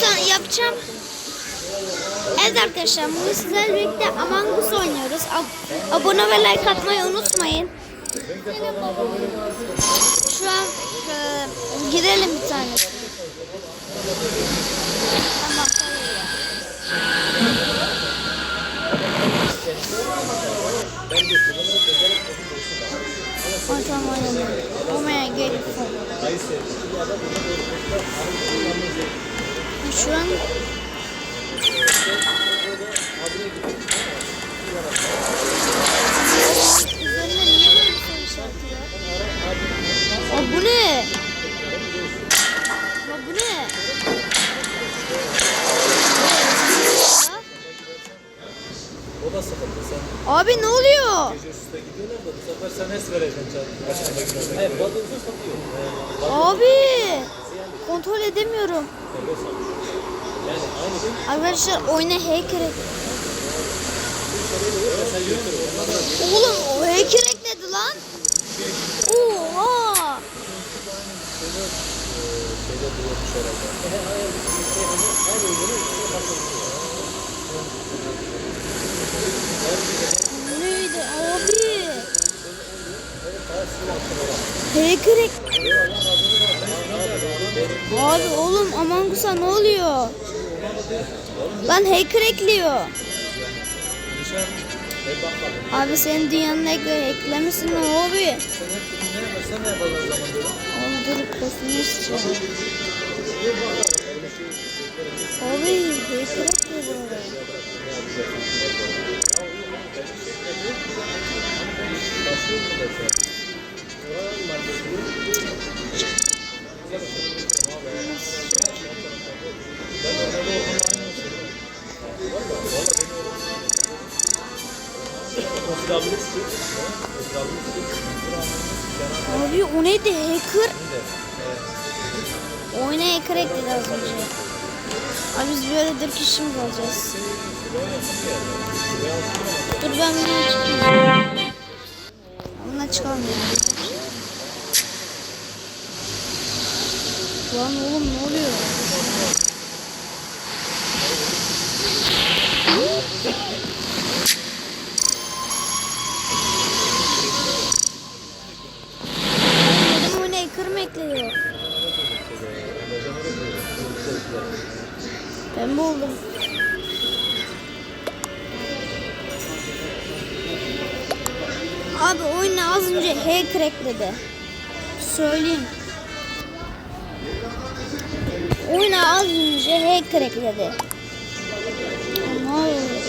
son yapacağım. Evet arkadaşlar bugün sizlerle birlikte Among Us oynuyoruz. Ab- abone ve like atmayı unutmayın. Şu an e, girelim bir tane. Tamam. Tamam oynayalım. Oh my god. Şu an Arkadaşlar oyuna hacker Oğlum o hacker ekledi lan. Oha. Neydi abi? Hacker ek- Abi oğlum Among Us'a ne oluyor? Lan hacker ekliyor. Abi senin dünyanın ek eklemişsin abi? Sen hep ne yaparsan ne yaparlar zaman böyle. Oğlum dur kostümü istiyorum. Mi kalacağız? Dur ben bununla çıkayım. Bununla ya. Lan oğlum ne oluyor? Ben buldum. Abi oyuna az önce hacker ekledi. Söyleyeyim. Oyuna az önce hacker ekledi. Ne.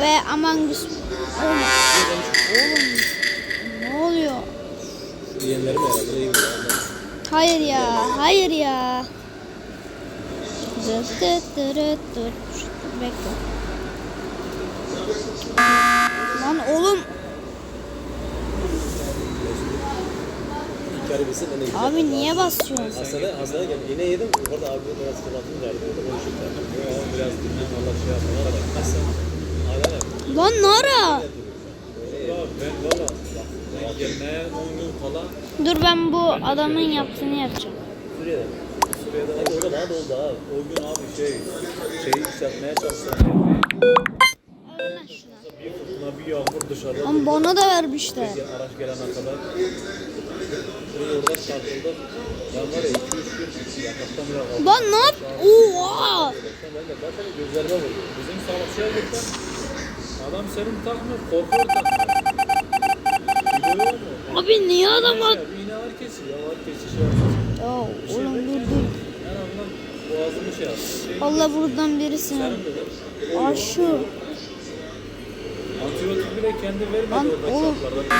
Ve Among Us. Oğlum, ne oluyor? Diyenlerim herhalde iyi Hayır ya, hayır ya. Dur dur dur. dur. Bekle. Lan oğlum abi niye basıyorsun? Hastaneye, hastaneye geldim. Yine yedim. Orada abi biraz kıvatını verdi. Orada konuşurken. Biraz dinlen Allah şey yapma. Orada bakmazsan. Aynen. Lan Nara. Ben valla. Ben gelmeye 10 gün kala Dur ben bu adamın yaptığını yapacağım. Suriye'de. Suriye'de. Hadi orada daha da oldu ha. O gün abi şey, şeyi yükseltmeye çalıştım. Bir fırtına, bir yağmur dışarıda. Ama bana da vermişler. Araç gelene kadar. Buraya orada çarpıldı. Ben var ya 2-3 gün yataktan bile kaldım. Lan ne yap? Oha. Ben de gözlerime vurdu. Bizim sağlıkçıya gittim. Adam senin takmıyor, korkuyor takmıyor. Abi niye adam at? Ya, Yine ağır kesiyor, ağır kesiyor. Şey yapıyor. Ya oğlum dur dur. En azından boğazımı şey yaptı. Şey, Allah buradan dedi. Aa şu. Antibiyotik bile kendi vermedi Lan orada oğlum. şartlarda.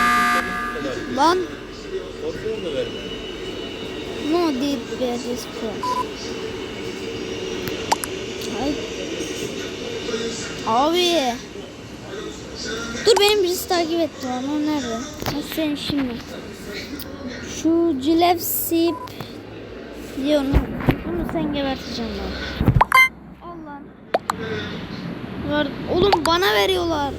Lan Korkuyor da vermedi. no did this. Abi. Dur benim birisi takip etti ama nerede? Ha, sen şimdi. Şu cilef sip diyor. Bunu sen geberteceğim ben. Allah'ım. Var. Oğlum bana veriyorlar.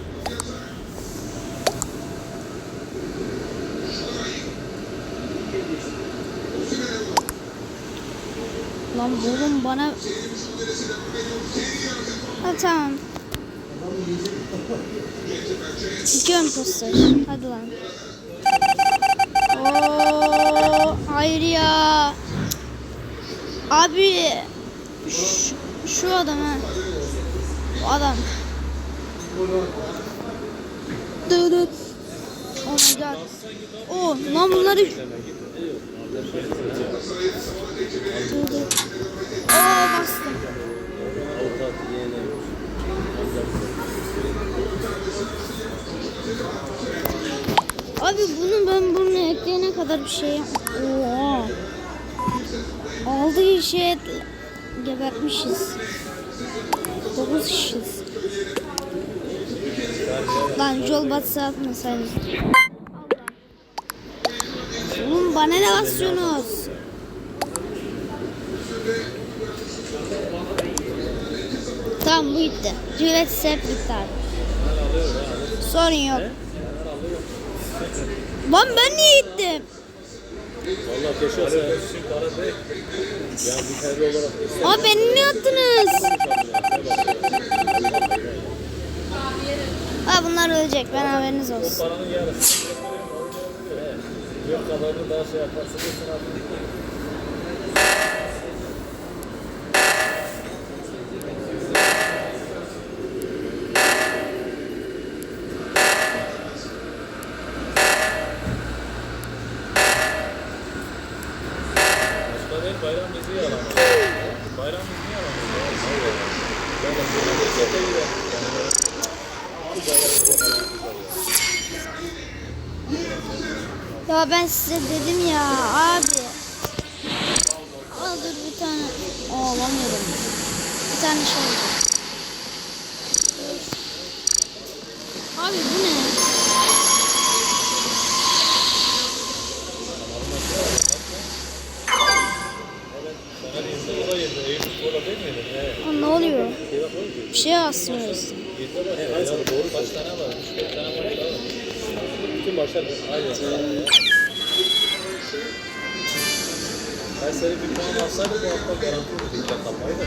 Lan oğlum bana... Ha, tamam. Ön poster. Hadi lan. Oo, hayır ya. Abi şu, şu adam ha. Bu adam. Dı dı. Oh my god. Oh lan bunları. Oo bastım. Abi bunu ben bunu ekleyene kadar bir şey yap. Oha. Aldığı şey gebertmişiz. Dokuz kişiyiz. Lan yol batsa atmasaydınız. Oğlum bana ne basıyorsunuz? Tamam bu gitti. Cüret sep gitti abi. Sorun yok. Lan ben niye gittim? Valla keşke sen. Ya bir terli olarak. Abi beni niye attınız? Ha bunlar ölecek ben haberiniz olsun. Paranın yarısı. Yok kadarını daha şey yaparsın. Ya ben size dedim ya abi. Al dur bir tane. Aa alamıyorum. Bir tane şey oldu. Abi bu ne? Bütün başlar aynı. Ben bir puan alsaydım bu hafta garanti olurdu. Kalmayı da.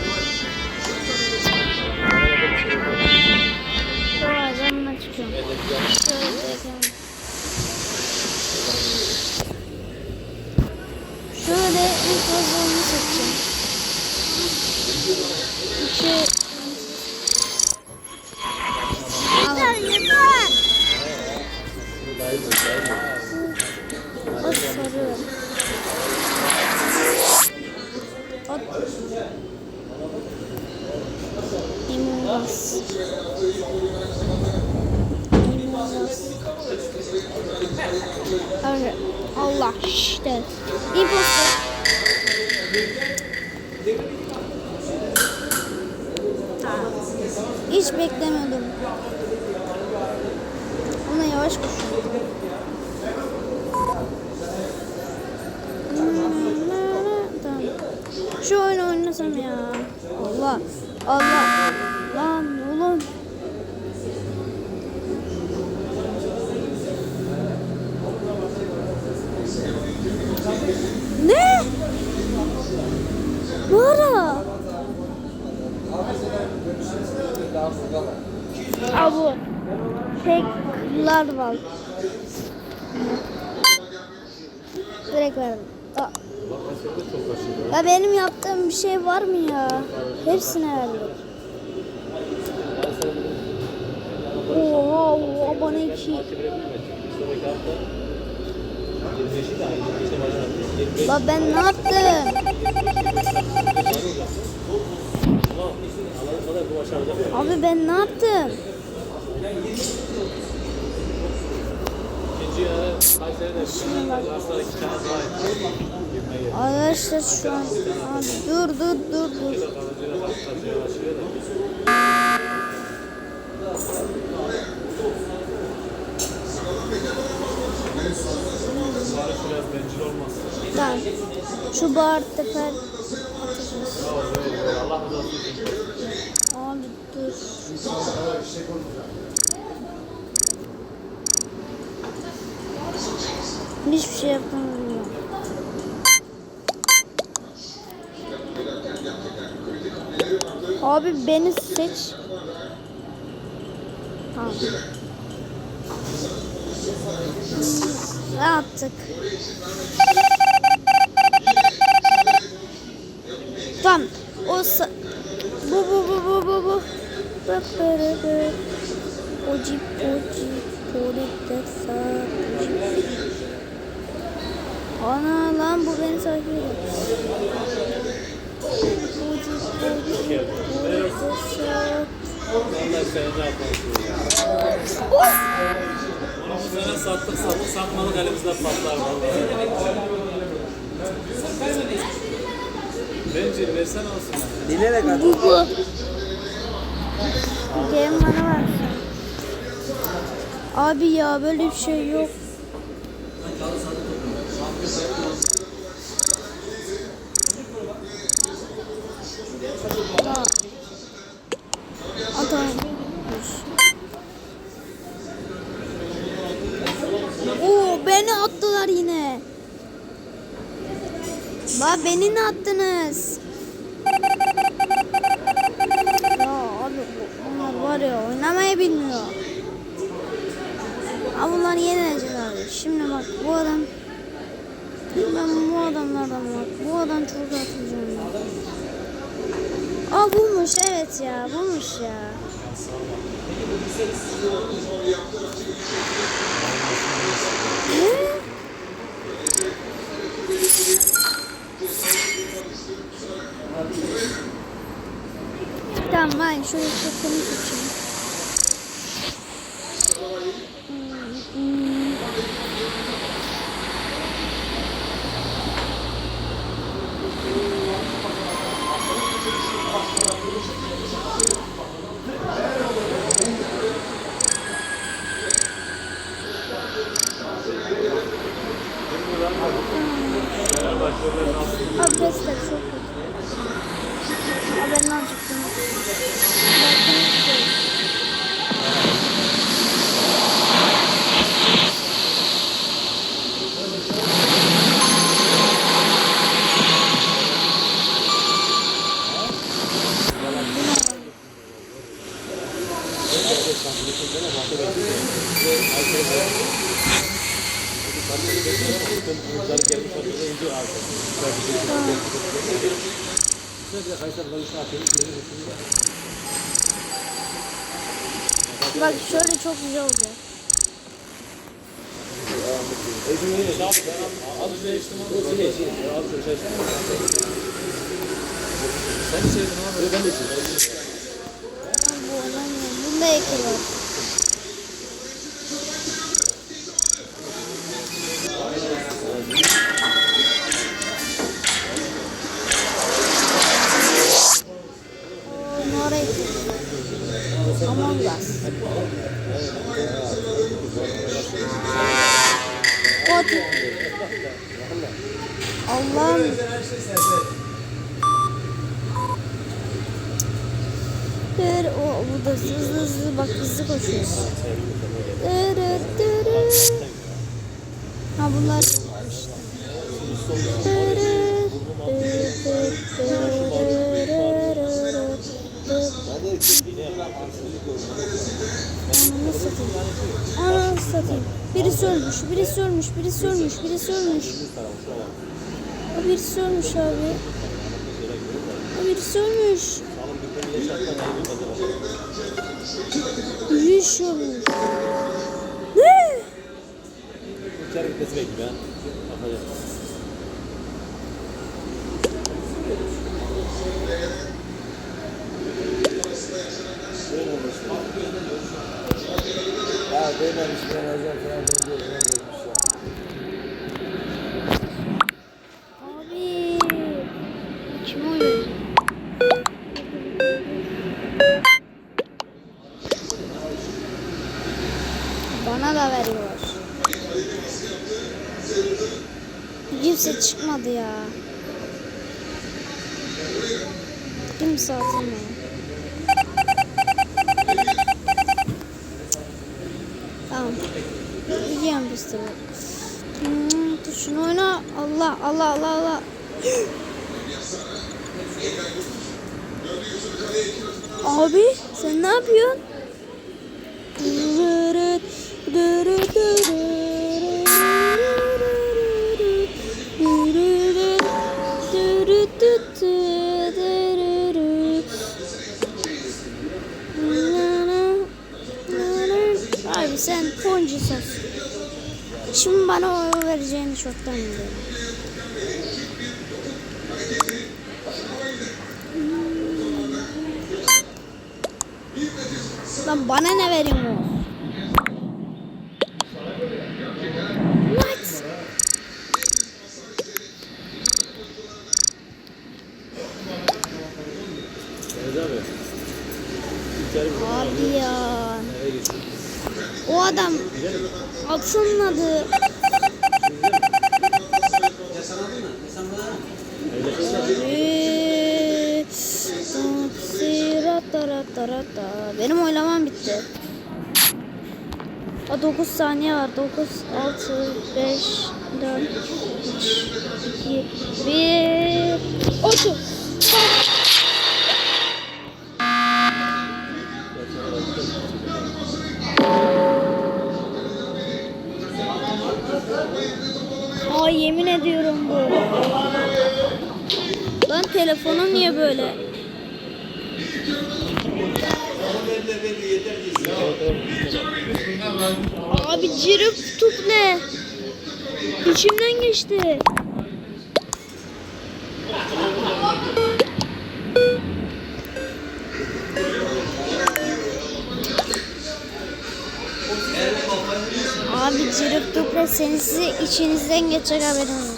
Sonra camına çıkıyorum. Şöyle seçeceğim. İki... İmaz. Abi, Allah işte. İmposter. Hiç beklemiyordum. Ona yavaş koşuyor. Tamam. Şu oynasam ya. Allah. Allah. Lan oğlum. Ne? Bu ara. Aa bu. Tekrar var. Direkt verdim. Ya benim yaptığım bir şey var mı ya? Hepsine verdim. Oha, oha bana iki. Sonraki hafta 25'i de aynı. İşte başladı. 25 La ben ne yaptım? Abi ben ne yaptım? İkinci yarı Arkadaşlar şu an abi dur dur dur dur. Tamam. Şu bar teper. Abi dur. Hiçbir şey yapamıyorum. Abi beni seç. Tamam. Ne yaptık? Tamam. O bu bu bu bu bu bu. Bı bı bı bı. Oci poci polite sa poci. Ana lan bu beni takip. Bencil versen olsun. Bilerek at. Bu bu. Abi ya böyle bir şey yok. Aa. Adam. Oo beni attılar yine. Ba beni ne attınız? Ya abi bunlar var ya oynamayı bilmiyor. Ama bunları yeneceğiz abi. Şimdi bak bu adam ben bu adamlardan bak. Bu adam çok atacağım. Aa bulmuş evet ya bulmuş ya. Ne? Tamam ben şöyle çokunu seçeyim. Hmm, Abi Bak şöyle çok güzel oldu. Sen sevdin abi. Ben de sevdim. Bu oynamıyor. Bunda heykel var. Bak hızlı koşuyoruz. Ha bunlar. Ananı satayım. Birisi ölmüş, birisi ölmüş, birisi ölmüş, birisi ölmüş. O birisi ölmüş abi. O birisi ölmüş. Yüz ölmüş. Ne? İçeri gitmesi bekliyor ha. Bakacağım. Ya dememiş ben alacağım falan ben diyorum ben demiş ya. Abi. Kim oynuyor? Bana da veriyor. Kimse çıkmadı ya. Kimse atılmıyor. Tamam. Sürü. Hmm, dur şunu oyna. Allah Allah Allah Allah. Abi sen ne yapıyorsun? Şimdi bana o vereceğini çoktan biliyorum. Lan bana ne vereyim şunun adı? Benim oylamam bitti. A 9 saniye var. 9, 6, 5, 4, 3, 2, 1, 30. telefonum niye böyle? Abi cirip tut ne? İçimden geçti. Abi cirip tut seni içinizden geçecek haberiniz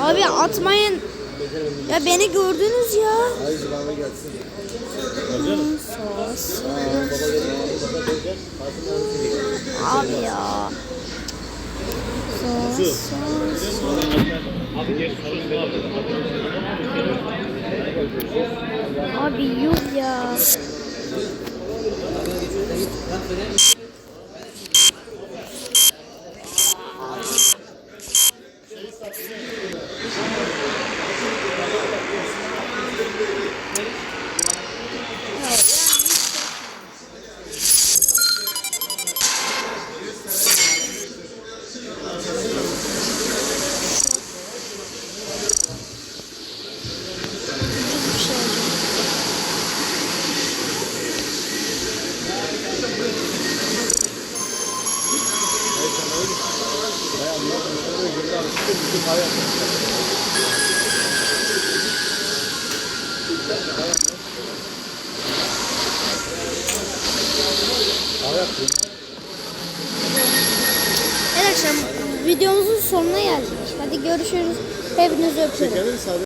Abi atmayın. Ya beni gördünüz ya. Hayır bana gelsin. Abi ya. Sos, sos. Abi yuh ya.